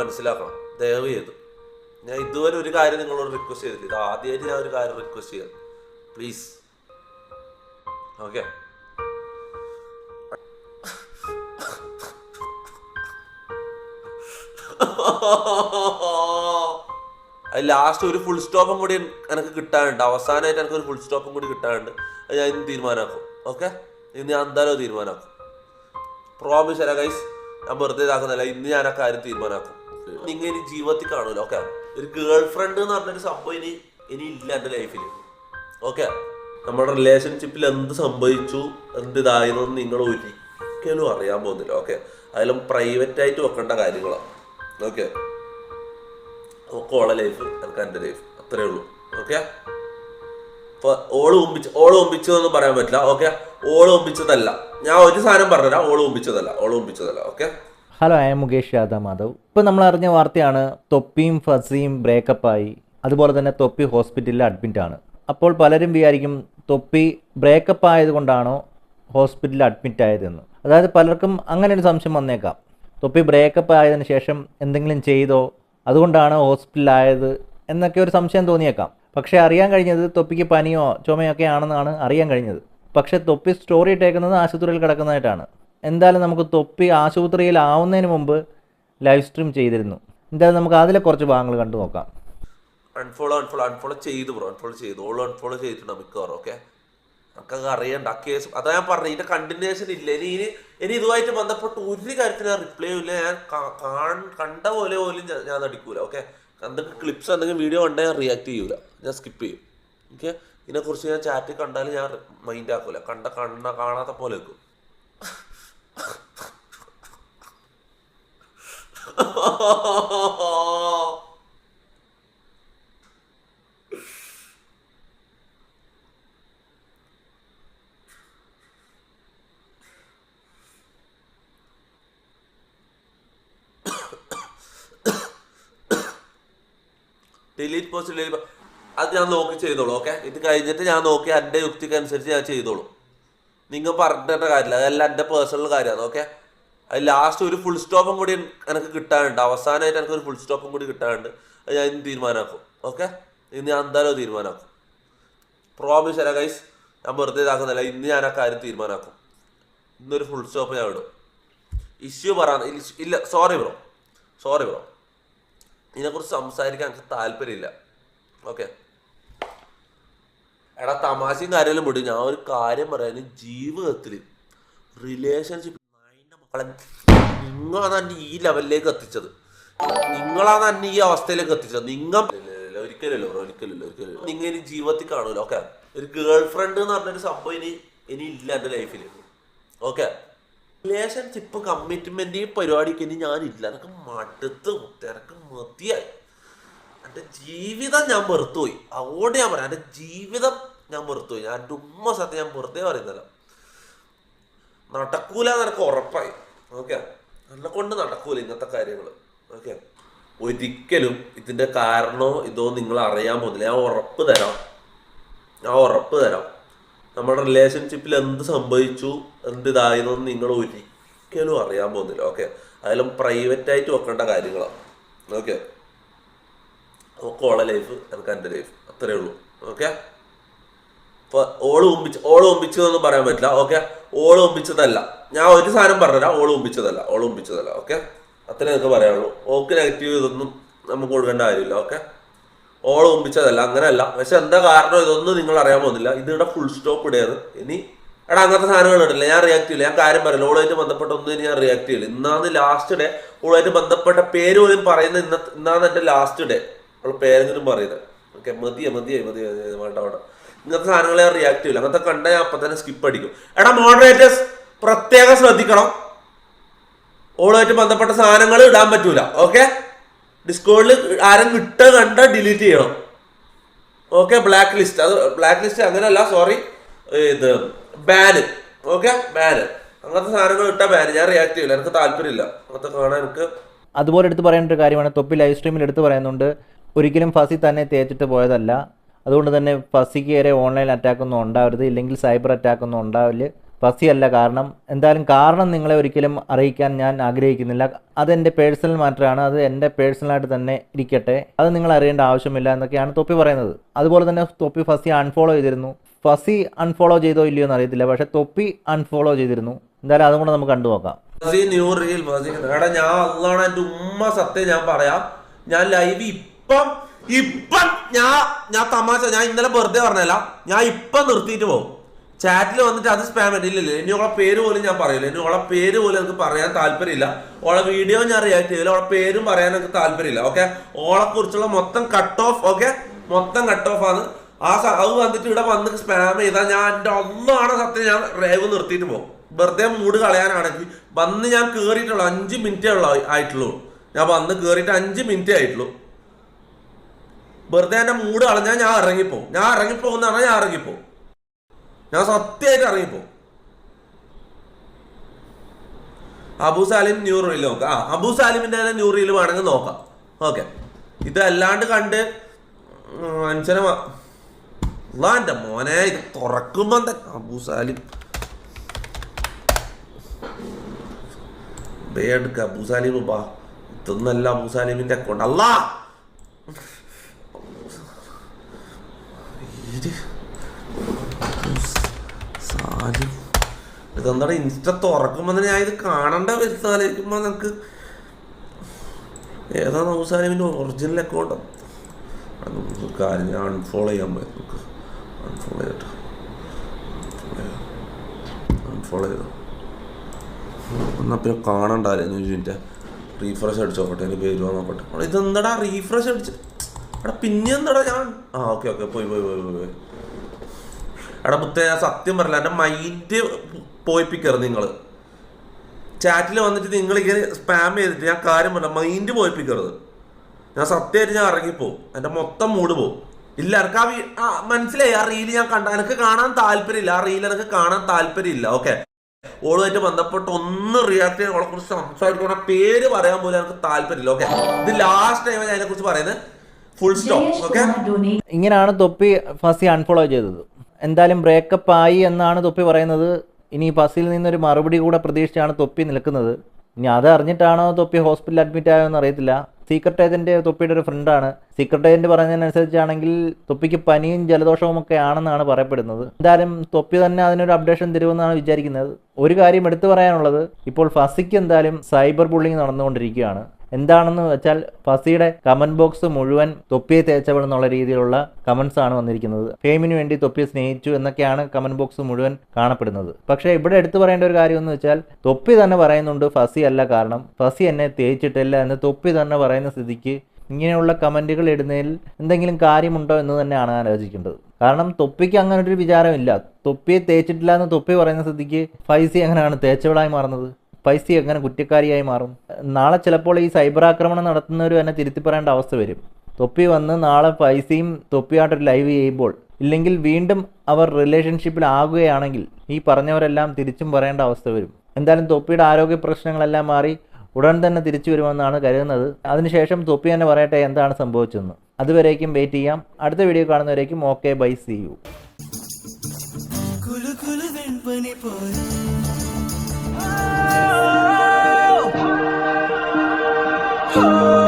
മനസ്സിലാക്കണം. ദയവ് ചെയ്ത് ഞാൻ ഇതുവരെ ഒരു കാര്യം നിങ്ങളോട് റിക്വസ്റ്റ് ചെയ്തിട്ടില്ല. ഇത് ആദ്യമായിട്ട് ഞാൻ ഒരു കാര്യം റിക്വസ്റ്റ് ചെയ്യാം. പ്ലീസ് ഓക്കെ അത് ലാസ്റ്റ് ഒരു ഫുൾ സ്റ്റോപ്പും കൂടി എനിക്ക് കിട്ടാനുണ്ട്. അവസാനമായിട്ട് എനിക്ക് ഒരു ഫുൾ സ്റ്റോപ്പും കൂടി കിട്ടാനുണ്ട്. അത് ഞാൻ ഇന്ന് തീരുമാനമാക്കും ഓക്കെ ഇന്ന് ഞാൻ എന്തായാലും തീരുമാനമാക്കും പ്രോമിസ് അല്ല ഗൈസ് ഞാൻ വെറുതെ ഇതാക്കുന്നില്ല ഇന്ന് ഞാൻ ആ കാര്യം തീരുമാനമാക്കും നിങ്ങൾ ഇനി ജീവിതത്തിൽ കാണൂല ഓക്കെ ഒരു ഗേൾ ഫ്രണ്ട് എന്ന് പറഞ്ഞൊരു സംഭവം ഇനി ഇനി ഇല്ല എന്റെ ലൈഫിൽ ഓക്കെ നമ്മുടെ റിലേഷൻഷിപ്പിൽ എന്ത് സംഭവിച്ചു എന്ത് ഇതായിരുന്നു നിങ്ങൾ ഒരിക്കലും അറിയാൻ പോകുന്നില്ല ഓക്കെ അതിലും പ്രൈവറ്റ് ആയിട്ട് വെക്കേണ്ട കാര്യങ്ങളാണ് ഓക്കെ ഒക്കെ ഓളെ ലൈഫ് എനിക്ക് എന്റെ ലൈഫ് അത്രേ ഉള്ളൂ ഓക്കെ അപ്പൊ ഓൾ ഒമ്പിച്ച് ഓൾ ഒമ്പിച്ചതെന്ന് പറയാൻ പറ്റില്ല ഓക്കെ ഓൾ ഒമ്പിച്ചതല്ല. ഞാൻ ഒരു സാധനം പറഞ്ഞുതരാം ഓൾ ഒമ്പിച്ചതല്ല ഓൾ ഒമ്പിച്ചതല്ല okay hello I am Mukesh Yadav Madhav ഇപ്പോൾ നമ്മൾ അറിഞ്ഞ വാർത്തയാണ് തൊപ്പിയും ഫസിയും ബ്രേക്കപ്പായി അതുപോലെ തന്നെ തൊപ്പി ഹോസ്പിറ്റലിൽ അഡ്മിറ്റാണ് അപ്പോൾ പലരും വിചാരിക്കും തൊപ്പി ബ്രേക്കപ്പ് ആയതുകൊണ്ടാണോ ഹോസ്പിറ്റലിൽ അഡ്മിറ്റ് ആയതെന്ന്. അതായത് പലർക്കും അങ്ങനെ ഒരു സംശയം വന്നേക്കാം. തൊപ്പി ബ്രേക്കപ്പ് ആയതിനു ശേഷം എന്തെങ്കിലും ചെയ്തോ? അതുകൊണ്ടാണ് ഹോസ്പിറ്റലിലായത് എന്നൊക്കെ ഒരു സംശയം തോന്നിയേക്കാം. പക്ഷേ അറിയാൻ കഴിഞ്ഞത് തൊപ്പിക്ക് പനിയോ ചുമയോ ഒക്കെ ആണെന്നാണ് അറിയാൻ കഴിഞ്ഞത്. പക്ഷേ തൊപ്പി സ്റ്റോറി ഇട്ടേക്കുന്നത് ആശുപത്രിയിൽ കിടക്കുന്നതായിട്ടാണ്. എന്തായാലും നമുക്ക് തൊപ്പി ആശുപത്രിയിലാവുന്നതിന് മുമ്പ് ലൈവ് സ്ട്രീം ചെയ്തിരുന്നു. എന്തായാലും നമുക്ക് അതിലെ കുറച്ച് ഭാഗങ്ങൾ കണ്ടു നോക്കാം. അൺഫോളോ അൺഫോളോ അൺഫോളോ ചെയ്തു ബ്രോ അൺഫോളോ ചെയ്തു. ഓൾ അൺഫോളോ ചെയ്തിട്ടുണ്ട് മിക്കവാറും ഓക്കെ നമുക്കത് അറിയണ്ട കേസ് അതാ ഞാൻ പറഞ്ഞു ഇതിന്റെ കണ്ടിന്യൂഷൻ ഇല്ല? ഇനി ഇനി ഇനി ഇതുമായിട്ട് ബന്ധപ്പെട്ട് ഒരു കാര്യത്തിൽ ഞാൻ റിപ്ലൈ ഇല്ല ഞാൻ കണ്ട പോലെ പോലും ഞാൻ അടിക്കൂല ഓക്കെ എന്തെങ്കിലും ക്ലിപ്സ് എന്തെങ്കിലും വീഡിയോ കണ്ടാൽ ഞാൻ റിയാക്ട് ചെയ്യൂല. ഞാൻ സ്കിപ്പ് ചെയ്യും ഓക്കെ ഇതിനെക്കുറിച്ച് ഞാൻ ചാറ്റ് കണ്ടാൽ ഞാൻ മൈൻഡ് ആക്കൂല. കണ്ട കണ്ണ കാണാത്ത പോലെ വെക്കും ഡിലീറ്റ് പോസ്റ്റ് ഡിലീറ്റ് അത് ഞാൻ നോക്കി ചെയ്തോളൂ ഓക്കെ ഇത് കഴിഞ്ഞിട്ട് ഞാൻ നോക്കി എന്റെ യുക്തിക്കനുസരിച്ച് ഞാൻ ചെയ്തോളൂ. നിങ്ങൾ പറഞ്ഞിട്ട കാര്യമില്ല അതെല്ലാം എന്റെ പേഴ്സണൽ കാര്യമാണ് ഓക്കെ അത് ലാസ്റ്റ് ഒരു ഫുൾ സ്റ്റോപ്പും കൂടി എനിക്ക് കിട്ടാനുണ്ട്. അവസാനമായിട്ട് എനിക്ക് ഒരു ഫുൾ സ്റ്റോപ്പും കൂടി കിട്ടാനുണ്ട്. അത് ഞാൻ ഇന്ന് തീരുമാനമാക്കും ഓക്കെ ഇന്ന് ഞാൻ എന്തായാലും തീരുമാനമാക്കും പ്രോമിസ് അല്ല ഗൈസ് ഞാൻ വെറുതെ ഇതാക്കുന്നില്ല ഇന്ന് ഞാൻ ആ കാര്യം തീരുമാനമാക്കും ഇന്നൊരു ഫുൾ സ്റ്റോപ്പ് ഞാൻ ഇടും. ഇഷ്യൂ പറയാൻ ഇല്ല സോറി ബ്രോ സോറി ബ്രോ ഇതിനെക്കുറിച്ച് സംസാരിക്കാൻ എനിക്ക് താല്പര്യമില്ല. ഓക്കെ എടാ തമാശയും കാര്യമെല്ലാം വിടും. ഞാൻ ഒരു കാര്യം പറയാൻ ജീവിതത്തിൽ റിലേഷൻഷിപ്പ് നിങ്ങളാണ് എന്നെ ഈ ലെവലിലേക്ക് എത്തിച്ചത്. നിങ്ങളാണ് എന്നെ ഈ അവസ്ഥയിലേക്ക് എത്തിച്ചത്. നിങ്ങൾ ഒരിക്കലല്ലോ ഒരിക്കലല്ലോ ഒരിക്കലല്ലോ. ഒരിക്കലും നിങ്ങൾ ഇനി ജീവിതത്തിൽ കാണൂല ഓക്കെ ഒരു ഗേൾ ഫ്രണ്ട് എന്ന് പറഞ്ഞൊരു സംഭവം ഇനി ഇനി ഇല്ല എന്റെ ലൈഫിൽ ഓക്കെ റിലേഷൻഷിപ്പ് കമ്മിറ്റ്മെന്റ് ഈ പരിപാടിക്ക് ഇനി ഞാനില്ല. എനിക്ക് മടുത്ത് തിരക്ക് മതിയായി. എന്റെ ജീവിതം ഞാൻ വെറുത്തുപോയി. അതുകൊണ്ട് ഞാൻ പറയാം എന്റെ ജീവിതം ഞാൻ വെറുത്തുപോയി. ഞാൻ ഉമ്മ സത്യം ഞാൻ വെറുതെ പറയുന്നില്ല നടക്കൂല എന്നൊക്കെ ഉറപ്പായി. ഓക്കെ? നല്ല കൊണ്ട് നടക്കൂല ഇന്നത്തെ കാര്യങ്ങൾ ഓക്കെ? ഒരിക്കലും ഇതിന്റെ കാരണോ ഇതോ നിങ്ങൾ അറിയാൻ പോകുന്നില്ല. ഞാൻ ഉറപ്പ് തരാം. ഞാൻ ഉറപ്പ് തരാം. നമ്മുടെ റിലേഷൻഷിപ്പിൽ എന്ത് സംഭവിച്ചു എന്ത് ഇതായിരുന്നു നിങ്ങൾ ഒരിക്കലും അറിയാൻ പോകുന്നില്ല. ഓക്കെ? അതിലും പ്രൈവറ്റ് ആയിട്ട് വെക്കേണ്ട കാര്യങ്ങളാണ്. ഓക്കെ? ഒക്കെ ഓളെ ലൈഫ് എനിക്ക് എന്റെ ലൈഫ് അത്രേ ഉള്ളൂ. ഓക്കെ? അപ്പൊ ഓൾ ഒമ്പിച്ച് ഓൾ ഒമ്പിച്ചതെന്ന് പറയാൻ പറ്റില്ല ഓക്കെ ഓൾ ഒമ്പിച്ചതല്ല ഞാൻ ഒരു സാധനം പറഞ്ഞുതരാം ഓൾ ഒമ്പിച്ചതല്ല ഓൾ ഒമ്പിച്ചതല്ല ഓക്കെ അത്രേ നിങ്ങൾക്ക് പറയാനുള്ളൂ ഓക്ക് നെഗറ്റീവ് ഇതൊന്നും നമുക്ക് കൊടുക്കേണ്ട കാര്യമില്ല ഓക്കെ ഓൾ ഒമ്പിച്ചതല്ല അങ്ങനെയല്ല പക്ഷെ എന്താ കാരണം ഇതൊന്നും നിങ്ങൾ അറിയാൻ പോകുന്നില്ല ഇതിവിടെ ഫുൾ സ്റ്റോപ്പ് ഇടയാണ് ഇനി എടാ അങ്ങനത്തെ സാധനങ്ങൾ ഇടില്ല ഞാൻ റിയാക്ട് ചെയ്യില്ല ഞാൻ കാര്യം പറയില്ല ഓളുമായിട്ട് ബന്ധപ്പെട്ട ഒന്നും ഞാൻ റിയാക്ട് ചെയ്യില്ല ഇന്നാന്ന് ലാസ്റ്റ് ഡേ ഓളുമായിട്ട് ബന്ധപ്പെട്ട പേര് പോലും പറയുന്ന ഇന്ന ഇന്നാന്ന് എന്റെ ലാസ്റ്റ് ഡേ അവളെ പേരെങ്കിലും പറയുന്നത് ഓക്കെ മതിയെ മതിയെ മതിയെ, വേണ്ട വേണ്ട ഇങ്ങനത്തെ സാധനങ്ങളെ റിയാക്ട് ചെയ്യില്ല അങ്ങനത്തെ കണ്ട ഞാൻ അപ്പൊ തന്നെ സ്കിപ്പ് അടിക്കും. എടാ മോഡറേറ്റേഴ്സ് പ്രത്യേകം ശ്രദ്ധിക്കണം. ഓളുമായിട്ട് ബന്ധപ്പെട്ട സാധനങ്ങൾ ഇടാൻ പറ്റൂല ഓക്കെ ഡിസ്കോഡിൽ ആരും ഇട്ട കണ്ട ഡിലീറ്റ് ചെയ്യണം. ഓക്കെ ബ്ലാക്ക് ലിസ്റ്റ് അത് ബ്ലാക്ക് ലിസ്റ്റ് അങ്ങനെയല്ല സോറി ഇത് ബാന് ഓക്കെ ബാന് അങ്ങനത്തെ സാധനങ്ങൾ ഇട്ട ബാന് ഞാൻ റിയാക്ട് ചെയ്യില്ല എനിക്ക് താല്പര്യമില്ല. അങ്ങനത്തെ കാണാൻ എനിക്ക് അതുപോലെ എടുത്ത് പറയേണ്ട ഒരു കാര്യമാണ് തൊപ്പി ലൈവ് സ്ട്രീമിൽ എടുത്ത് പറയുന്നുണ്ട് ഒരിക്കലും ഫസി തന്നെ തേച്ചിട്ട് പോയതല്ല. അതുകൊണ്ട് തന്നെ പസിക്ക് വരെ ഓൺലൈൻ അറ്റാക്ക് ഒന്നും ഉണ്ടാവരുത്. ഇല്ലെങ്കിൽ സൈബർ അറ്റാക്ക് ഒന്നും ഉണ്ടാവില്ല. പസിയല്ല കാരണം. എന്തായാലും കാരണം നിങ്ങളെ ഒരിക്കലും അറിയിക്കാൻ ഞാൻ ആഗ്രഹിക്കുന്നില്ല. അതെന്റെ പേഴ്സണൽ മാറ്ററാണ് അത് എന്റെ പേഴ്സണലായിട്ട് തന്നെ ഇരിക്കട്ടെ. അത് നിങ്ങൾ അറിയേണ്ട ആവശ്യമില്ല എന്നൊക്കെയാണ് തൊപ്പി പറയുന്നത്. അതുപോലെ തന്നെ തൊപ്പി ഫസി അൺഫോളോ ചെയ്തിരുന്നു. ഫസി അൺഫോളോ ചെയ്തോ ഇല്ലയോ എന്ന് അറിയത്തില്ല. പക്ഷെ തൊപ്പി അൺഫോളോ ചെയ്തിരുന്നു. എന്തായാലും അതും കൂടെ നമുക്ക് കണ്ടു നോക്കാം. ന്യൂ റീൽ എടാ ഞാൻ അതാണ് എന്റെ ഉമ്മ സത്യം ഞാൻ പറയാം. ഞാൻ ലൈവ് ഇപ്പം ഇപ്പം ഞാൻ ഞാൻ തമാശ ഞാൻ ഇന്നലെ വെറുതെ പറഞ്ഞല്ല ഞാൻ ഇപ്പം നിർത്തിയിട്ട് പോകും ചാറ്റിൽ വന്നിട്ട് അത് സ്പാം ഇല്ലല്ലോ ഇനി ഓളെ പേര് പോലും ഞാൻ പറയില്ല. ഇനി ഓളെ പേര് പോലും എനിക്ക് പറയാൻ താല്പര്യമില്ല. ഓളെ വീഡിയോ ഞാൻ റിയാക്ട് ചെയ്യില്ല ഓളെ പേരും പറയാൻ എനിക്ക് താല്പര്യമില്ല. ഓക്കെ ഓളെ കുറിച്ചുള്ള മൊത്തം കട്ട് ഓഫ് ഓക്കെ മൊത്തം കട്ട് ഓഫ് ആണ്. ആ അത് വന്നിട്ട് ഇവിടെ വന്ന് സ്പാം ചെയ്താൽ ഞാൻ എന്റെ ഒന്നാണ് സത്യം ഞാൻ റേവ് നിർത്തിയിട്ട് പോകും വെറുതെ മൂട് കളയാനാണെങ്കിൽ വന്ന് ഞാൻ കേറിയിട്ടുള്ളൂ. അഞ്ച് മിനിറ്റേ ഉള്ളൂ ആയിട്ടുള്ളൂ. ഞാൻ വന്ന് കേറിയിട്ട് അഞ്ച് മിനിറ്റേ ആയിട്ടുള്ളൂ. വെറുതെ എന്റെ മൂഡ് കളഞ്ഞാൽ ഞാൻ ഇറങ്ങിപ്പോവും. ഞാൻ ഇറങ്ങിപ്പോകുന്നതാണ് ഞാൻ ഇറങ്ങിപ്പോവും. ഞാൻ സത്യമായിട്ട് ഇറങ്ങിപ്പോവും. അബു സാലിം ന്യൂ റീൽ നോക്കാം. ആ അബു സാലിമിന്റെ തന്നെ ന്യൂ റീൽ വേണമെങ്കിൽ നോക്കാം. ഓക്കെ. ഇതല്ലാണ്ട് കണ്ട് മനുഷ്യനെ എന്റെ മോനെ ഇത് തുറക്കുമ്പം തന്നെ അബു സാലിം? ബേഡ് അബു സാലിം ബാ. ഇതൊന്നല്ല അബു സാലിമിന്റെ അക്കൗണ്ട്. അല്ലാ ഇത് സാലിം. ഇതെന്താണ് ഇൻസ്റ്റ തുറക്കുമ്പോൾ തന്നെ ഞാൻ ഇത് കാണണ്ട വരുത്താലേക്കുമ്പോ നമുക്ക് ഏതാ അബു സാലിമിന്റെ ഒറിജിനൽ അക്കൗണ്ട് കാര്യം ഞാൻ അൺഫോളോ ചെയ്യാൻ പോയി. നമുക്ക് അൺഫോളോ ചെയ്തിട്ട് അൺഫോളോ ചെയ്തോ? എന്നാ പിന്നെ കാണണ്ടായിരുന്നു ഇതിന്റെ റീഫ്രഷ് അടിച്ചോട്ടെ എന്റെ പേര് നോക്കട്ടെ ഇതെന്താടാ റീഫ്രഷ് അടിച്ച് എടാ പിന്നെ എന്താടാ ഞാൻ? ആ ഓക്കെ ഓക്കെ പോയി പോയി പോയി പോയി. എടാ മുത്തേ ഞാൻ സത്യം പറയില്ല എന്റെ മൈൻഡ് പോയിപ്പിക്കരുത് നിങ്ങൾ ചാറ്റിൽ വന്നിട്ട് നിങ്ങൾ ഇങ്ങനെ സ്പാം ചെയ്തിട്ട് ഞാൻ കാര്യം പറഞ്ഞ മൈൻഡ് പോയിപ്പിക്കരുത്. ഞാൻ സത്യമായിട്ട് ഞാൻ ഇറങ്ങിപ്പോവും. എന്റെ മൊത്തം മൂഡ് പോവും. ഇല്ല എനിക്ക് ആ ആ മനസ്സിലായി ആ റീൽ ഞാൻ കണ്ട എനിക്ക് കാണാൻ താല്പര്യമില്ല ആ റീൽ എനിക്ക് കാണാൻ താല്പര്യമില്ല ഓക്കെ ഓളുമായിട്ട് ബന്ധപ്പെട്ട് ഒന്ന് റിയാക്ട് ചെയ്യാൻ അവളെ കുറിച്ച് സംസാരിക്കണം പേര് പറയാൻ പോലും എനിക്ക് താല്പര്യമില്ല ഓക്കെ ഇത് ലാസ്റ്റ് ടൈം ഞാൻ അതിനെ കുറിച്ച് പറയുന്നത് ഫുൾ സ്റ്റോപ്പ് ഓക്കെ ഇങ്ങനെയാണ് തൊപ്പി ഫസി അൺഫോളോ ചെയ്തത്. എന്തായാലും ബ്രേക്കപ്പ് ആയി എന്നാണ് തൊപ്പി പറയുന്നത്. ഇനി ഫസിയിൽ നിന്നൊരു മറുപടി കൂടെ പ്രതീക്ഷിച്ചാണ് തൊപ്പി നിൽക്കുന്നത്. ഇനി അത് അറിഞ്ഞിട്ടാണോ തൊപ്പി ഹോസ്പിറ്റലിൽ അഡ്മിറ്റ് ആയോ എന്ന് അറിയത്തില്ല. സീക്രട്ട് ഏജന്റ് തൊപ്പിയുടെ ഒരു ഫ്രണ്ടാണ് സീക്രട്ട് ഏജന്റ് പറഞ്ഞതിനനുസരിച്ചാണെങ്കിൽ തൊപ്പിക്ക് പനിയും ജലദോഷവും ഒക്കെ ആണെന്നാണ് പറയപ്പെടുന്നത്. എന്തായാലും തൊപ്പി തന്നെ അതിനൊരു അപ്ഡേഷൻ തരുമെന്നാണ് വിചാരിക്കുന്നത്. ഒരു കാര്യം എടുത്തു പറയാനുള്ളത്. ഇപ്പോൾ ഫസിക്ക് എന്തായാലും സൈബർ ബുള്ളിങ് നടന്നുകൊണ്ടിരിക്കുകയാണ്. എന്താണെന്ന് വെച്ചാൽ ഫസിയുടെ കമന്റ് ബോക്സ് മുഴുവൻ തൊപ്പിയെ തേച്ചവൾ എന്നുള്ള രീതിയിലുള്ള കമന്റ്സ് ആണ് വന്നിരിക്കുന്നത്. ഫെയിമിന് വേണ്ടി തൊപ്പിയെ സ്നേഹിച്ചു എന്നൊക്കെയാണ് കമന്റ് ബോക്സ് മുഴുവൻ കാണപ്പെടുന്നത്. പക്ഷേ ഇവിടെ എടുത്തു പറയേണ്ട ഒരു കാര്യം എന്ന് വെച്ചാൽ തൊപ്പി തന്നെ പറയുന്നുണ്ട് ഫസി അല്ല കാരണം ഫസി എന്നെ തേച്ചിട്ടില്ല എന്ന് തൊപ്പി തന്നെ പറയുന്ന സ്ഥിതിക്ക് ഇങ്ങനെയുള്ള കമന്റുകൾ ഇടുന്നതിൽ എന്തെങ്കിലും കാര്യമുണ്ടോ എന്ന് തന്നെയാണ് ആലോചിക്കേണ്ടത്. കാരണം തൊപ്പിക്ക് അങ്ങനെ ഒരു വിചാരമില്ല. തൊപ്പിയെ തേച്ചിട്ടില്ല എന്ന് തൊപ്പി പറയുന്ന സ്ഥിതിക്ക് ഫൈസി എങ്ങനെയാണ് തേച്ചവളായി മാറുന്നത്? പൈസ എങ്ങനെ കുറ്റക്കാരിയായി മാറും? നാളെ ചിലപ്പോൾ ഈ സൈബർ ആക്രമണം നടത്തുന്നവർ തന്നെ തിരുത്തി പറയേണ്ട അവസ്ഥ വരും. തൊപ്പി വന്ന് നാളെ പൈസയും തൊപ്പിയായിട്ടൊരു ലൈവ് ചെയ്യുമ്പോൾ ഇല്ലെങ്കിൽ വീണ്ടും അവർ റിലേഷൻഷിപ്പിൽ ആകുകയാണെങ്കിൽ ഈ പറഞ്ഞവരെല്ലാം തിരിച്ചും പറയേണ്ട അവസ്ഥ വരും. എന്തായാലും തൊപ്പിയുടെ ആരോഗ്യ പ്രശ്നങ്ങളെല്ലാം മാറി ഉടൻ തന്നെ തിരിച്ചു വരുമെന്നാണ് കരുതുന്നത്. അതിനുശേഷം തൊപ്പി തന്നെ പറയട്ടെ എന്താണ് സംഭവിച്ചതെന്ന്. അതുവരേക്കും വെയിറ്റ് ചെയ്യാം. അടുത്ത വീഡിയോ കാണുന്നവരേക്കും okay bye see you Oh. oh.